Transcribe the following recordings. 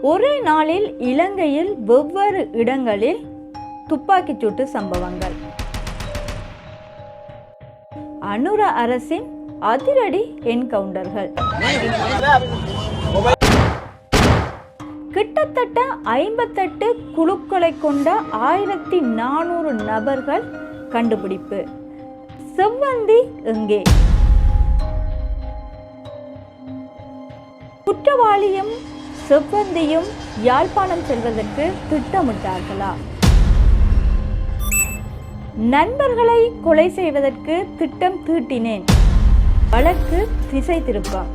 ஒரே நாளில் இலங்கையில் வெவ்வேறு இடங்களில் துப்பாக்கிச் சூட்டு சம்பவங்கள். அனுர அரசின் அதிரடி என்கவுண்டர்கள். கிட்டத்தட்ட ஐம்பத்தெட்டு குழுக்களை கொண்ட ஆயிரத்தி நானூறு நபர்கள் கண்டுபிடிப்பு. செவ்வந்தி எங்கே? குற்றவாளியும் செவ்வந்தியும் யாழ்ப்பாணம் செல்வதற்கு திட்டமிட்டார்களா? நண்பர்களை கொலை செய்வதற்கு திட்டம் தீட்டினேன். வழக்கு திசை திருப்பம்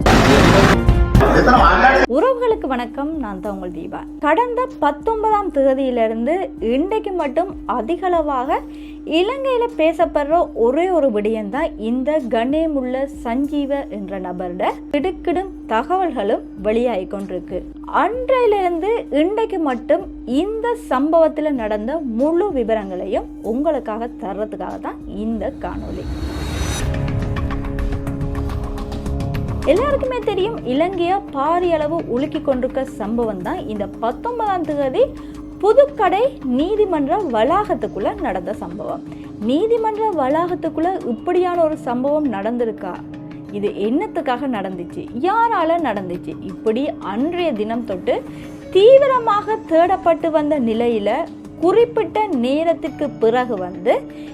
உறவுகளுக்கு வணக்கம் நான் தான் உங்கள் தீபா. கடந்த பத்தொன்பதாம் தேதியிலிருந்து இன்றைக்கு மட்டும் அதிகளவாக இலங்கையில் பேசப்படுற ஒரே ஒரு விடயம்தான் இந்த கணேமுள்ள சஞ்சீவ என்ற நபரோட திடுக்கிடும் தகவல்களும் வெளியாகி கொண்டிருக்கு. அன்றையிலிருந்து இன்றைக்கு மட்டும் இந்த சம்பவத்தில் நடந்த முழு விவரங்களையும் உங்களுக்காக தர்றதுக்காக தான் இந்த காணொளி. எல்லாருக்குமே தெரியும் இலங்கையை பாரிய அளவு உலுக்கி கொண்டிருக்க சம்பவம் தான் இந்த பத்தொன்பதாம் தேதி புதுக்கடை நீதிமன்ற வளாகத்துக்குள்ள நடந்த சம்பவம். நீதிமன்ற வளாகத்துக்குள்ள இப்படியான ஒரு சம்பவம் நடந்திருக்கா? இது என்னத்துக்காக நடந்துச்சு? யாரால நடந்துச்சு? இப்படி அன்றைய தினம் தொட்டு தீவிரமாக தேடப்பட்டு வந்த நிலையில குறிப்பிட்ட நேரத்துக்கு பிறகு வந்து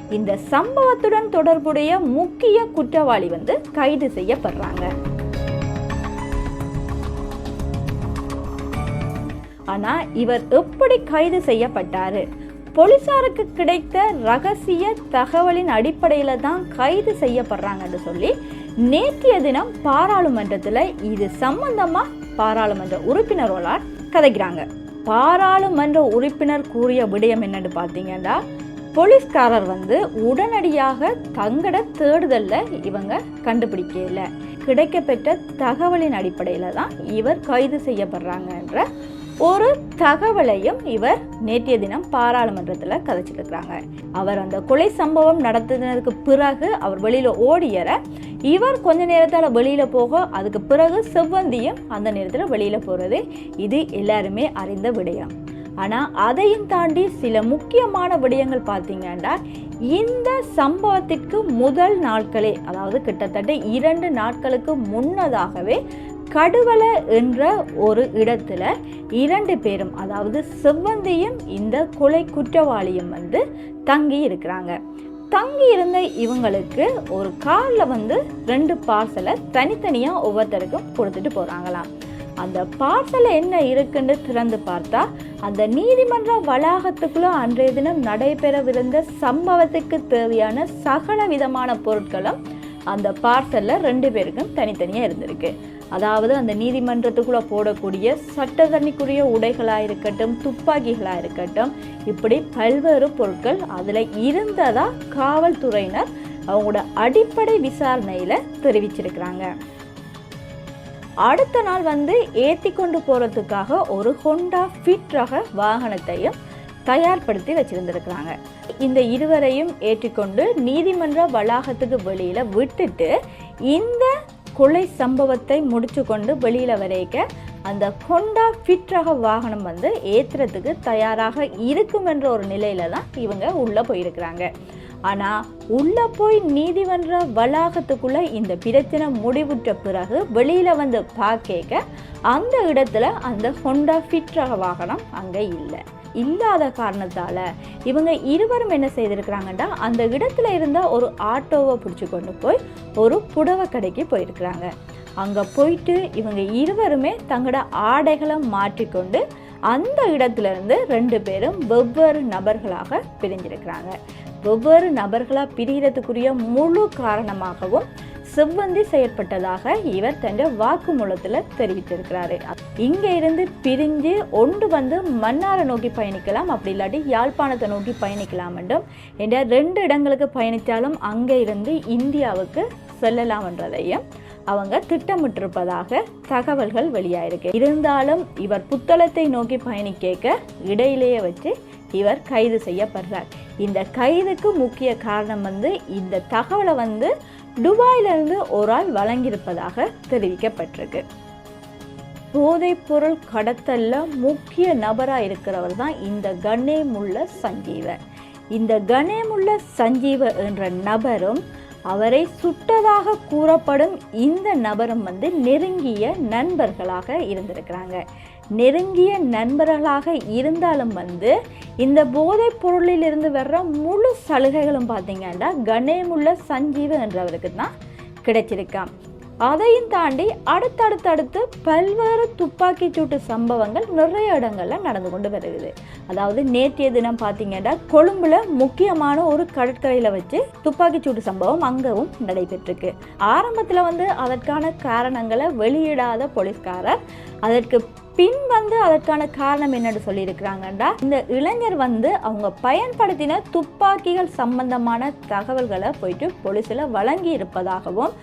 இந்த சம்பவத்துடன் தொடர்புடைய முக்கிய குற்றவாளி வந்து கைது செய்யப்படுறாங்க. ஆனால் இவர் எப்படி கைது செய்யப்பட்டார்? போலீசாருக்கு கிடைத்த ரகசிய தகவலின் அடிப்படையில் தான் கைது செய்யப்படுறாங்கன்னு சொல்லி நேற்றைய தினம் பாராளுமன்றத்தில் இது சம்பந்தமா பாராளுமன்ற உறுப்பினர்களால் கதைக்கிறாங்க. பாராளுமன்ற உறுப்பினர் கூறிய விடயம் என்னன்னு பார்த்தீங்கன்னா போலீஸ்காரர் வந்து உடனடியாக தங்கட தேடுதலில் இவங்க கண்டுபிடிக்கல கிடைக்கப்பெற்ற தகவலின் அடிப்படையில் தான் இவர் கைது செய்யப்படுறாங்கன்ற ஒரு தகவலையும் இவர் நேற்றைய தினம் பாராளுமன்றத்தில் கதைச்சிருக்கிறாங்க. அவர் அந்த கொலை சம்பவம் நடத்தினதுக்கு பிறகு அவர் வெளியில் ஓடியற இவர் கொஞ்ச நேரத்தால் வெளியில் போக அதுக்கு பிறகு செவ்வந்தியும் அந்த நேரத்தில் வெளியில் போகிறது இது எல்லாருமே அறிந்த விடயம். ஆனால் அதையும் தாண்டி சில முக்கியமான விடயங்கள் பார்த்தீங்கன்னா இந்த சம்பவத்திற்கு முதல் நாட்களே அதாவது கிட்டத்தட்ட இரண்டு நாட்களுக்கு முன்னதாகவே கடுவல என்ற ஒரு இடத்துல இரண்டு பேரும் அதாவது செவ்வந்தியும் இந்த கொலை குற்றவாளியும் வந்து தங்கி இருக்கிறாங்க தங்கி இருந்த இவங்களுக்கு ஒரு காரில் வந்து ரெண்டு பார்சலை தனித்தனியாக ஒவ்வொருத்தருக்கும் கொடுத்துட்டு போகிறாங்களாம் அந்த பார்சல் என்ன இருக்குன்னு திறந்து பார்த்தா அந்த நீதிமன்ற வளாகத்துக்குள்ள அன்றைய தினம் நடைபெறவிருந்த சம்பவத்துக்கு தேவையான சகல விதமான பொருட்களும் அந்த பார்சல்ல ரெண்டு பேருக்கும் தனித்தனியாக இருந்திருக்கு. அதாவது அந்த நீதிமன்றத்துக்குள்ள போடக்கூடிய சட்ட தண்ணிக்குரிய உடைகளாக இருக்கட்டும் துப்பாக்கிகளாக இருக்கட்டும் இப்படி பல்வேறு பொருட்கள் அதில் இருந்ததா காவல்துறையினர் அவங்களோட அடிப்படை விசாரணையில் தெரிவிச்சிருக்கிறாங்க. அடுத்த நாள் வந்து ஏற்றி கொண்டு போகிறதுக்காக ஒரு ஹொண்டா ஃபிட் ரக வாகனத்தையும் தயார்படுத்தி வச்சுருந்துருக்குறாங்க. இந்த இருவரையும் ஏற்றிக்கொண்டு நீதிமன்ற வளாகத்துக்கு வெளியில் விட்டுட்டு இந்த கொலை சம்பவத்தை முடிச்சு கொண்டு வெளியில் வரைக்க அந்த ஹொண்டா ஃபிட் ரக வாகனம் வந்து ஏற்றுறதுக்கு தயாராக இருக்கும் என்ற ஒரு நிலையில தான் இவங்க உள்ளே போயிருக்கிறாங்க. ஆனா உள்ள போய் நீதிமன்ற வளாகத்துக்குள்ள இந்த பிரச்சனை முடிவுற்ற பிறகு வெளியில வந்து பார்க்க அந்த இடத்துல அந்த ஹொண்டா ஃபிட்ரக வாகனம் அங்க இல்லை. இல்லாத காரணத்தால இவங்க இருவரும் என்ன செய்திருக்கிறாங்கன்னா அந்த இடத்துல இருந்த ஒரு ஆட்டோவை பிடிச்சி கொண்டு போய் ஒரு புடவை கடைக்கு போயிருக்கிறாங்க. அங்கே போயிட்டு இவங்க இருவருமே தங்களோட ஆடைகளை மாற்றிக்கொண்டு அந்த இடத்துல இருந்து ரெண்டு பேரும் வெவ்வேறு நபர்களாக பிரிஞ்சிருக்கிறாங்க. வெவ்வேறு நபர்களாக பிரிகிறதுக்குரிய முழு காரணமாகவும் செவ்வந்தி செயற்பட்டதாக இவர் தன் வாக்குமூலத்தில் தெரிவித்திருக்கிறாரு. இங்கே இருந்து பிரிஞ்சு ஒன்று வந்து மன்னாரை நோக்கி பயணிக்கலாம் அப்படி இல்லாட்டி யாழ்ப்பாணத்தை நோக்கி பயணிக்கலாம் என்றும் என்ற ரெண்டு இடங்களுக்கு பயணித்தாலும் அங்கே இருந்து இந்தியாவுக்கு செல்லலாம் என்றதையும் அவங்க திட்டமிட்டிருப்பதாக தகவல்கள் வெளியாயிருக்கு. இருந்தாலும் இவர் புத்தளத்தை நோக்கி பயணிக்க இடையிலேயே வச்சு இவர் கைது செய்யப்படுறார். இந்த கைதுக்கு முக்கிய காரணம் வந்து இந்த தகவலை வந்து துபாயிலிருந்து ஒரு ஆள் வழங்கியிருப்பதாக தெரிவிக்கப்பட்டிருக்கு. போதைப்பொருள் கடத்தலில் முக்கிய நபராக இருக்கிறவர் தான் இந்த கணேமுள்ள சஞ்சீவர் இந்த கணேமுள்ள சஞ்சீவ என்ற நபரும் அவரை சுட்டதாக கூறப்படும் இந்த நபரும் வந்து நெருங்கிய நண்பர்களாக இருந்திருக்கிறாங்க. நெருங்கிய நண்பர்களாக இருந்தாலும் வந்து இந்த போதைப் பொருளிலிருந்து வர்ற முழு சலுகைகளும் பார்த்தீங்கன்னா கணேமுள்ள சஞ்சீவ் என்றவருக்கு தான் கிடைச்சிருக்கான் அதையும் தாண்டி அடுத்தடுத்தடுத்து பல்வேறு துப்பாக்கி சூட்டு சம்பவங்கள் நிறைய இடங்களில் நடந்து கொண்டு வருகிறது. அதாவது நேற்றைய தினம் பார்த்தீங்கன்னா கொழும்புல முக்கியமான ஒரு கடற்கரையில் வச்சு துப்பாக்கிச் சூட்டு சம்பவம் அங்கவும் நடைபெற்றிருக்கு. ஆரம்பத்தில் வந்து அதற்கான காரணங்களை வெளியிடாத போலீஸ்காரர் அதற்கு பின் வந்து அதற்கான காரணம் என்னன்னு சொல்லியிருக்கிறாங்கண்டா இந்த இளைஞர் வந்து அவங்க பயன்படுத்தின துப்பாக்கிகள் சம்பந்தமான தகவல்களை போயிட்டு போலீஸில் வழங்கி இருப்பதாகவும்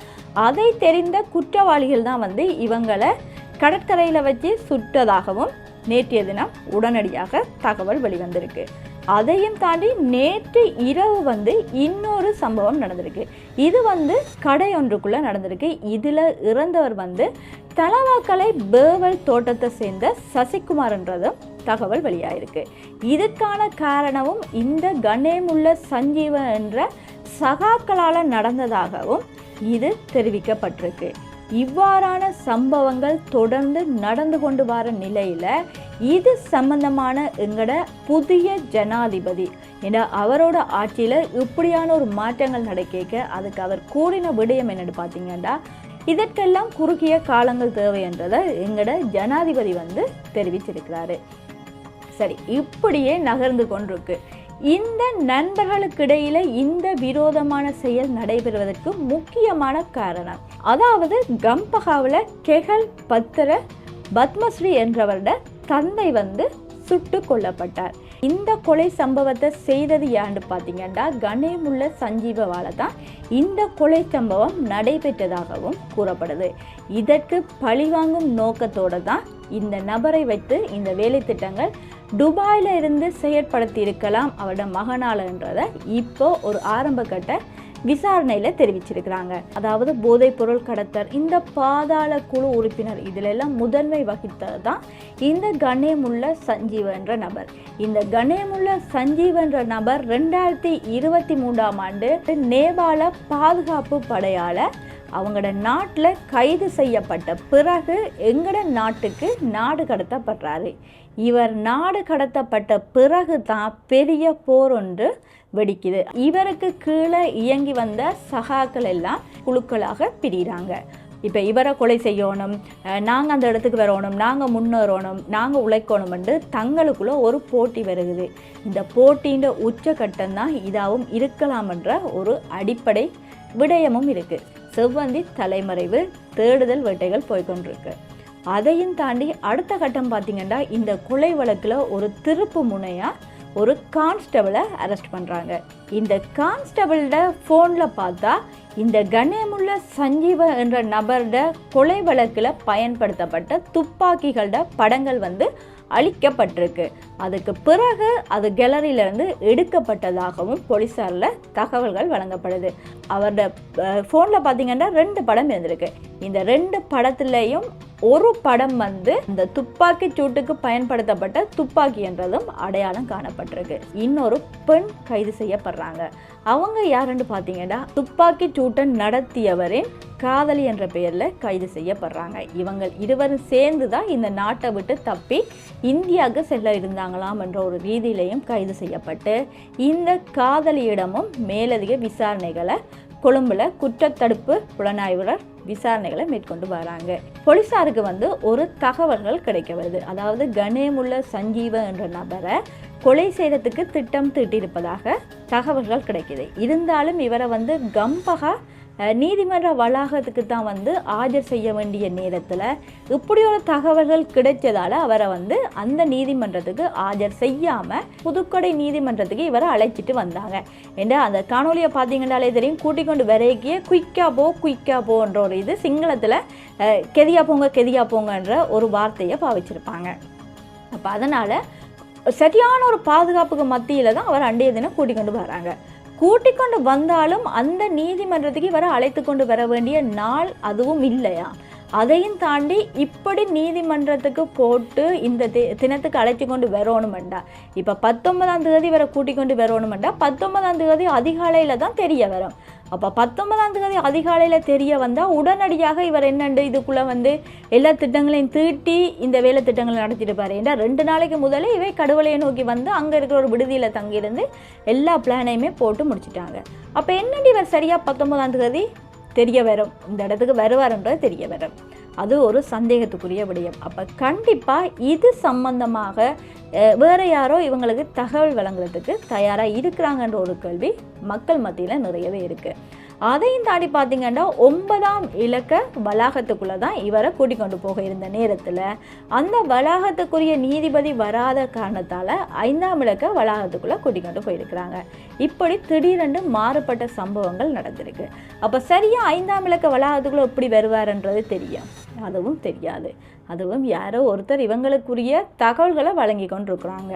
அதை தெரிந்த குற்றவாளிகள் தான் வந்து இவங்களை கடற்கரையில் வச்சு சுட்டதாகவும் நேற்றைய தினம் உடனடியாக தகவல் வெளிவந்திருக்கு. அதையும் தாண்டி நேற்று இரவு வந்து இன்னொரு சம்பவம் நடந்திருக்கு. இது வந்து கடை ஒன்றுக்குள்ளே நடந்திருக்கு. இதில் இறந்தவர் வந்து தலவாக்கலை பேவல் தோட்டத்தை சேர்ந்த சசிகுமார்ன்றதும் தகவல் வெளியாயிருக்கு. இதுக்கான காரணமும் இந்த கணேமுள்ள சஞ்சீவன் என்ற சகாக்களால் நடந்ததாகவும் இது தெரிவிக்கப்பட்டிருக்கு. இவ்வாறான சம்பவங்கள் தொடர்ந்து நடந்து கொண்டு வர நிலையில் இது சம்பந்தமான எங்கட புதிய ஜனாதிபதி. ஏன்னா அவரோட ஆட்சியில் இப்படியான ஒரு மாற்றங்கள் நடக்க அதுக்கு அவர் கூறின விடயம் என்னன்னு பார்த்தீங்கன்னா இதற்கெல்லாம் குறுகிய காலங்கள் தேவை என்றதை எங்கட ஜனாதிபதி வந்து தெரிவிச்சிருக்கிறாரு. சரி இப்படியே நகர்ந்து கொண்டிருக்கு. இந்த நண்பர்களுக்கிடையில இந்த விரோதமான செயல் நடைபெறுவதற்கு முக்கியமான காரணம். அதாவது கம்பகாவில் கெகல் பத்திர பத்மஸ்ரீ என்றவரோட தந்தை வந்து சுட்டு கொல்லப்பட்டார். இந்த கொலை சம்பவத்தை செய்தது யாண்டு பார்த்தீங்கன்னா கணேமுள்ள சஞ்சீவவால தான் இந்த கொலை சம்பவம் நடைபெற்றதாகவும் கூறப்படுது. இதற்கு பழிவாங்கும் நோக்கத்தோடு தான் இந்த நபரை வைத்து இந்த வேலை திட்டங்கள் துபாயில் இருந்து செயற்படுத்தி இருக்கலாம் அவரோட மகனாலன்றதை இப்போ ஒரு ஆரம்பக்கட்ட விசாரணையில் தெரிவிச்சிருக்கிறாங்க. அதாவது போதைப் பொருள் கடத்தல் இந்த பாதாள குழு உறுப்பினர் இதிலெல்லாம் முதன்மை வகித்தது தான் இந்த கணேமுள்ள சஞ்சீவ் என்ற நபர். இந்த கணேமுள்ள சஞ்சீவ் என்ற நபர் ரெண்டாயிரத்தி இருபத்தி மூன்றாம் ஆண்டு நேபாள பாதுகாப்பு படையால் அவங்களோட நாட்டில் கைது செய்யப்பட்ட பிறகு எங்கட நாட்டுக்கு நாடு கடத்தப்படுறாரு. இவர் நாடு கடத்தப்பட்ட பிறகு தான் பெரிய போர் ஒன்று வெடிக்குது. இவருக்கு கீழே இயங்கி வந்த சகாக்கள் எல்லாம் குழுக்களாக பிரிகிறாங்க இப்போ இவரை கொலை செய்யணும் நாங்கள் அந்த இடத்துக்கு வரணும் நாங்கள் முன்னேறணும் நாங்கள் உழைக்கணும்னு தங்களுக்குள்ள ஒரு போட்டி வருகுது. இந்த போட்டின்ற உச்சக்கட்டம் தான் இதாகவும் இருக்கலாம்ன்ற ஒரு அடிப்படை விடயமும் இருக்குது செவ்வந்தி தலைமறைவு தேடுதல் வேட்டைகள் போய்கொண்டிருக்கு. அதையும் தாண்டி அடுத்த கட்டம் பார்த்தீங்கன்னா இந்த கொலை வழக்கில் ஒரு திருப்பு முனையாக ஒரு கான்ஸ்டபிளை அரெஸ்ட் பண்ணுறாங்க இந்த கான்ஸ்டபிள்ட ஃபோனில் பார்த்தா இந்த கணேமுள்ள சஞ்சீவ என்ற நபரோட கொலை வழக்கில் பயன்படுத்தப்பட்ட துப்பாக்கிகளோட படங்கள் வந்து அளிக்கப்பட்டிருக்கு அதுக்கு பிறகு அது கேலரியிலேருந்து எடுக்கப்பட்டதாகவும் போலீஸாரில் தகவல்கள் வழங்கப்படுது. அவரோட ஃபோனில் பார்த்தீங்கன்னா ரெண்டு படம் இருந்திருக்கு. இந்த ரெண்டு படத்துலேயும் ஒரு படம் வந்து இந்த துப்பாக்கி சூட்டுக்கு பயன்படுத்தப்பட்ட துப்பாக்கி என்றதும் அடையாளம் காணப்பட்டிருக்கு. இன்னொரு பெண் கைது செய்யப்படுறாங்க. அவங்க யாருன்னு பார்த்தீங்கன்னா துப்பாக்கி சூட்டை நடத்தியவரின் காதலி என்ற பெயரில் கைது செய்யப்படுறாங்க. இவங்க இருவரும் சேர்ந்து தான் இந்த நாட்டை விட்டு தப்பி இந்தியாவுக்கு செல்ல இருந்தாங்களாம் என்ற ஒரு ரீதியிலையும் கைது செய்யப்பட்டு இந்த காதலியிடமும் மேலதிக விசாரணைகளை கொழும்புல குற்றத்தடுப்பு புலனாய்வர் விசாரணைகளை மேற்கொண்டு வராங்க. போலீசாருக்கு வந்து ஒரு தகவல்கள் கிடைக்க வருது. அதாவது கணேமுள்ள சஞ்சீவ என்ற நபரை கொலை செய்யறதுக்கு திட்டம் தீட்டியிருப்பதாக தகவல்கள் கிடைக்கிது. இருந்தாலும் இவரை வந்து கம்பகா நீதிமன்ற வளாகத்துக்கு தான் வந்து ஆஜர் செய்ய வேண்டிய நேரத்தில் இப்படி ஒரு தகவல்கள் கிடைச்சதால அவரை வந்து அந்த நீதிமன்றத்துக்கு ஆஜர் செய்யாமல் புதுக்கொடை நீதிமன்றத்துக்கு இவரை அழைச்சிட்டு வந்தாங்க. ஏன்னா அந்த காணொலியை பார்த்தீங்கன்னாலே தெரியும். கூட்டிக் கொண்டு விரைக்கிய குயிக்கா போ குயிக்கா போன்ற ஒரு இது சிங்களத்தில் கெதியா போங்க கெதியா போங்கன்ற ஒரு வார்த்தையை பாவிச்சிருப்பாங்க. அப்போ அதனால் சரியான ஒரு பாதுகாப்புக்கு மத்தியில் தான் அவர் அண்டைய தினம் கூட்டிக் கொண்டு வராங்க. கூட்டிக் கொண்டு வந்தாலும் அந்த நீதிமன்றத்துக்கு இவரை அழைத்து கொண்டு வர வேண்டிய நாள் அதுவும் இல்லையா? அதையும் தாண்டி இப்படி நீதிமன்றத்துக்கு போட்டு இந்த தி- தினத்துக்கு அழைச்சி கொண்டு வரணுமெண்டா? இப்போ பத்தொன்பதாம் தேதி வரை கூட்டிக் கொண்டு வரணுமெண்டா? பத்தொன்பதாம் தேதி அதிகாலையில் தான் தெரிய வரும். அப்போ பத்தொன்பதாம் தேதி அதிகாலையில் தெரிய வந்தால் உடனடியாக இவர் என்னண்டு இதுக்குள்ளே வந்து எல்லா திட்டங்களையும் தீட்டி இந்த வேலை திட்டங்களை நடத்திட்டு ஏன்னா ரெண்டு நாளைக்கு முதலே இவை கடுவலையை நோக்கி வந்து அங்கே இருக்கிற ஒரு விடுதியில் தங்கியிருந்து எல்லா பிளானையுமே போட்டு முடிச்சிட்டாங்க. அப்போ என்னண்டு இவர் சரியாக பத்தொன்பதாம் தேதி தெரிய வரும்? இந்த இடத்துக்கு வருவாருன்றது தெரிய வரும். அது ஒரு சந்தேகத்துக்குரிய விடயம். அப்போ கண்டிப்பாக இது சம்பந்தமாக வேறு யாரோ இவங்களுக்கு தகவல் வழங்குறதுக்கு தயாராக இருக்கிறாங்கன்ற ஒரு கேள்வி மக்கள் மத்தியில் நிறையவே இருக்குது அதையும் தாண்டி பார்த்தீங்கன்னா ஒன்பதாம் இலக்க வளாகத்துக்குள்ளே தான் இவரை கூட்டிக் கொண்டு போக இருந்த நேரத்தில் அந்த வளாகத்துக்குரிய நீதிபதி வராத காரணத்தால் ஐந்தாம் இலக்க வளாகத்துக்குள்ளே கூட்டிக் கொண்டு போயிருக்கிறாங்க. இப்படி திடீரென்று மாறுபட்ட சம்பவங்கள் நடந்திருக்கு. அப்போ சரியாக ஐந்தாம் இலக்க வளாகத்துக்குள்ளே எப்படி வருவாருன்றது தெரியும். அதுவும் தெரியாது. அதுவும் யாரோ ஒருத்தர் இவங்களுக்குரிய தகவல்களை வழங்கி கொண்டிருக்கிறாங்க.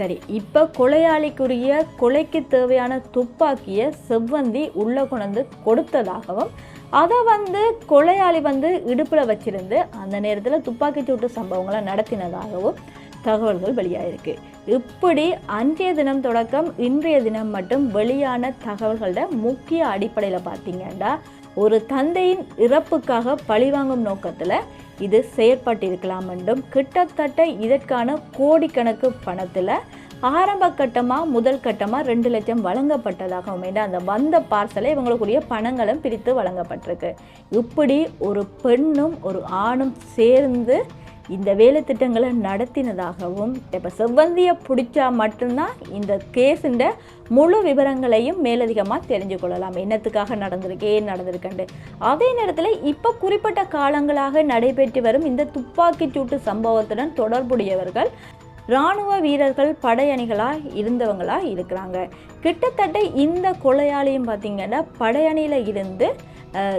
சரி இப்போ கொலையாளிக்குரிய கொலைக்கு தேவையான துப்பாக்கியை செவ்வந்தி உள்ளே கொண்டு கொடுத்ததாகவும் அதை வந்து கொலையாளி வந்து இடுப்பில் வச்சிருந்து அந்த நேரத்தில் துப்பாக்கி சூட்டு சம்பவங்களை நடத்தினதாகவும் தகவல்கள் வெளியாயிருக்கு. இப்படி அன்றைய தினம் தொடக்கம் இன்றைய தினம் மட்டும் வெளியான தகவல்களோட முக்கிய அடிப்படையில் பார்த்தீங்கன்னா ஒரு தந்தையின் இறப்புக்காக பழிவாங்கும் நோக்கத்தில் இது செயற்பட்டிருக்கலாம் என்றும் கிட்டத்தட்ட இதற்கான கோடிக்கணக்கு பணத்தில் ஆரம்ப கட்டமாக முதல் கட்டமாக ரெண்டு லட்சம் வழங்கப்பட்டதாகவும் அமைந்த அந்த வந்த பார்சலை இவங்களுக்குரிய பணங்களும் பிரித்து வழங்கப்பட்டிருக்கு. இப்படி ஒரு பெண்ணும் ஒரு ஆணும் சேர்ந்து இந்த வேலை திட்டங்களை நடத்தினதாகவும் இப்போ செவ்வந்தியை பிடிச்சா மட்டும்தான் இந்த கேஸுண்ட முழு விவரங்களையும் மேலதிகமாக தெரிஞ்சு கொள்ளலாம் என்னத்துக்காக நடந்திருக்கு ஏன் நடந்திருக்குண்டு அதே நேரத்தில் இப்போ குறிப்பிட்ட காலங்களாக நடைபெற்று வரும் இந்த துப்பாக்கிச் சூட்டு சம்பவத்துடன் தொடர்புடையவர்கள் இராணுவ வீரர்கள் படையணிகளாக இருந்தவங்களாக இருக்கிறாங்க. கிட்டத்தட்ட இந்த கொலையாளியும் பார்த்தீங்கன்னா படையணியில் இருந்து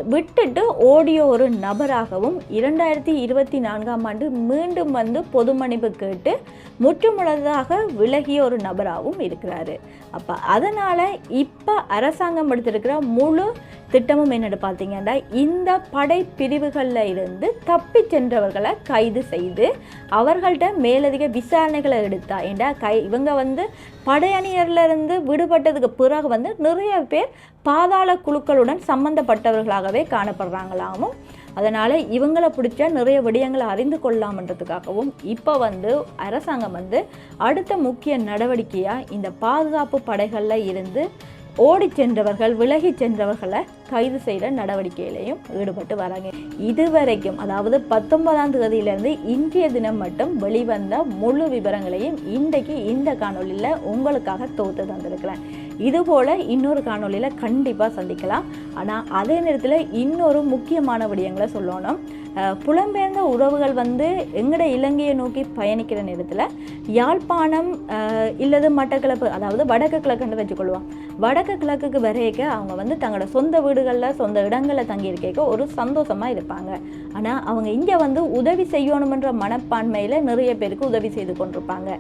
விட்டுட்டு ஓடிய ஒரு நபராகவும் இரண்டாயிரத்தி இருபத்தி நான்காம் ஆண்டு மீண்டும் வந்து பொது மன்னிப்பு கேட்டு முற்றுமுழுதாக விலகிய ஒரு நபராகவும் இருக்கிறாரு. அப்போ அதனால் இப்போ அரசாங்கம் எடுத்திருக்கிற முழு திட்டமும் என்னென்னு பார்த்தீங்கன்னா இந்த படை பிரிவுகளில் இருந்து தப்பி சென்றவர்களை கைது செய்து அவர்கள்ட்ட மேலதிக விசாரணைகளை எடுத்தா ஏண்டா கை இவங்க வந்து படையணியர்லேருந்து விடுபட்டதுக்கு பிறகு வந்து நிறைய பேர் பாதாள குழுக்களுடன் சம்பந்தப்பட்டவர்களாகவே காணப்படுறாங்களாகவும் அதனால் இவங்களை பிடிச்சா நிறைய விடயங்களை அறிந்து கொள்ளலாம்ன்றதுக்காகவும் இப்போ வந்து அரசாங்கம் வந்து அடுத்த முக்கிய நடவடிக்கையாக இந்த பாதுகாப்பு படைகளில் இருந்து ஓடி சென்றவர்கள் விலகி சென்றவர்களை கைது செய்கிற நடவடிக்கையிலையும் ஈடுபட்டு வராங்க. இதுவரைக்கும் அதாவது பத்தொன்பதாம் தேதியிலேருந்து இன்றைய தினம் மட்டும் வெளிவந்த முழு விவரங்களையும் இன்றைக்கு இந்த காணொளியில் உங்களுக்காக தொகுத்து தந்திருக்கிறேன். இதுபோல் இன்னொரு காணொளியில் கண்டிப்பாக சந்திக்கலாம். ஆனால் அதே நேரத்தில் இன்னொரு முக்கியமான விடயங்களை சொல்லணும். புலம்பெயர்ந்த உறவுகள் வந்து எங்கட இலங்கையை நோக்கி பயணிக்கிற நேரத்தில் யாழ்ப்பாணம் இல்லது மட்டக்கிழப்பு அதாவது வடக்கு கிழக்குன்னு வச்சுக்கொள்வோம். வடக்கு கிழக்குக்கு வரையக்க அவங்க வந்து தங்களோட சொந்த வீடுகளில் சொந்த இடங்களில் தங்கியிருக்க ஒரு சந்தோஷமாக இருப்பாங்க. ஆனால் அவங்க இங்கே வந்து உதவி செய்யணுமென்ற மனப்பான்மையில் நிறைய பேருக்கு உதவி செய்து கொண்டிருப்பாங்க.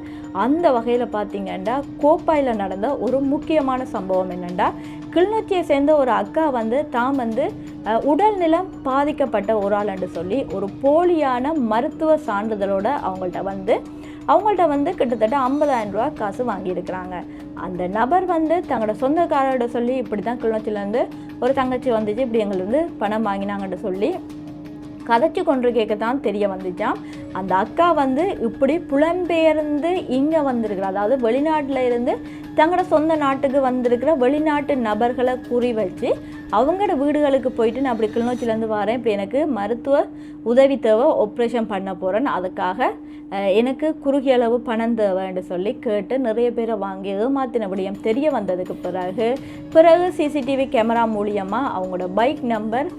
அந்த வகையில் பார்த்தீங்கன்னா கோப்பாயில் நடந்த ஒரு முக்கியமான சம்பவம் என்னென்னா கிளிநொச்சியை சேர்ந்த ஒரு அக்கா வந்து தாம் வந்து உடல் நிலம் பாதிக்கப்பட்ட ஒரு ஆள்னு சொல்லி ஒரு போலியான மருத்துவ சான்றிதழோட அவங்கள்ட்ட வந்து அவங்கள்ட்ட வந்து கிட்டத்தட்ட 50000 ரூபா காசு வாங்கியிருக்கிறாங்க. அந்த நபர் வந்து தங்களோட சொந்தக்காரோட சொல்லி இப்படி தான் கிளிநொச்சிலேருந்து ஒரு தங்கச்சி வந்துச்சு இப்படி எங்களுக்கு பணம் வாங்கினாங்கன்னு சொல்லி கதைச்சு கொண்டு கேட்க தான் தெரிய வந்துச்சான் அந்த அக்கா வந்து இப்படி புலம்பெயர்ந்து இங்கே வந்திருக்கிற. அதாவது வெளிநாட்டில் இருந்து தங்களோட சொந்த நாட்டுக்கு வந்திருக்கிற வெளிநாட்டு நபர்களை குறி வச்சு அவங்களோட வீடுகளுக்கு போயிட்டு நான் அப்படி கிளிநொச்சிலேருந்து வரேன். இப்படி எனக்கு மருத்துவ உதவி தேவை ஆப்ரேஷன் பண்ண போகிறேன் அதுக்காக எனக்கு குறுகிய அளவு பணம் தேவைன்னு சொல்லி கேட்டு நிறைய பேரை வாங்கி ஏமாத்தின விடயம் தெரிய வந்ததுக்கு பிறகு பிறகு சிசிடிவி கேமரா மூலியமாக அவங்களோட பைக் நம்பர்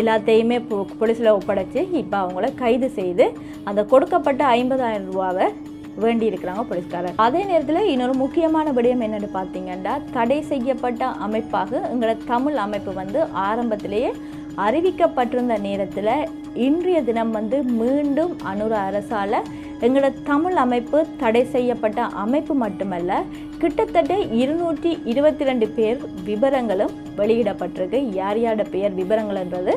எல்லாத்தையுமே போலீஸில் ஒப்படைச்சு இப்போ அவங்கள கைது செய்து அந்த கொடுக்கப்பட்ட ஐம்பதாயிரம் ரூபாவை வேண்டி இருக்கிறாங்க போலீஸ்காரர். அதே நேரத்தில் இன்னொரு முக்கியமான விடயம் என்னென்னு பார்த்தீங்கன்னா தடை செய்யப்பட்ட அமைப்பாக எங்களோட தமிழ் அமைப்பு வந்து ஆரம்பத்திலேயே அறிவிக்கப்பட்டிருந்த நேரத்தில் இன்றைய தினம் வந்து மீண்டும் அனுர அரசால் எங்களோட தமிழ் அமைப்பு தடை செய்யப்பட்ட அமைப்பு மட்டுமல்ல கிட்டத்தட்ட இருநூற்றி இருபத்தி ரெண்டு பேர் விவரங்களும் வெளியிடப்பட்டிருக்கு. யார் யாரோட பெயர் விவரங்கள்ன்றது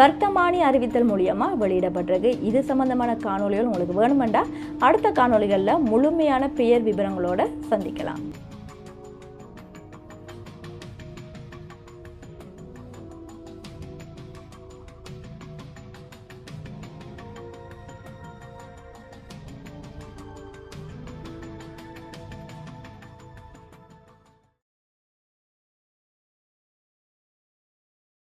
வர்த்தமானி அறிவித்தல் மூலியமாக வெளியிடப்பட்டிருக்கு. இது சம்பந்தமான காணொலிகள் உங்களுக்கு வேணுமெண்டா அடுத்த காணொளிகளில் முழுமையான பெயர் விவரங்களோட சந்திக்கலாம்.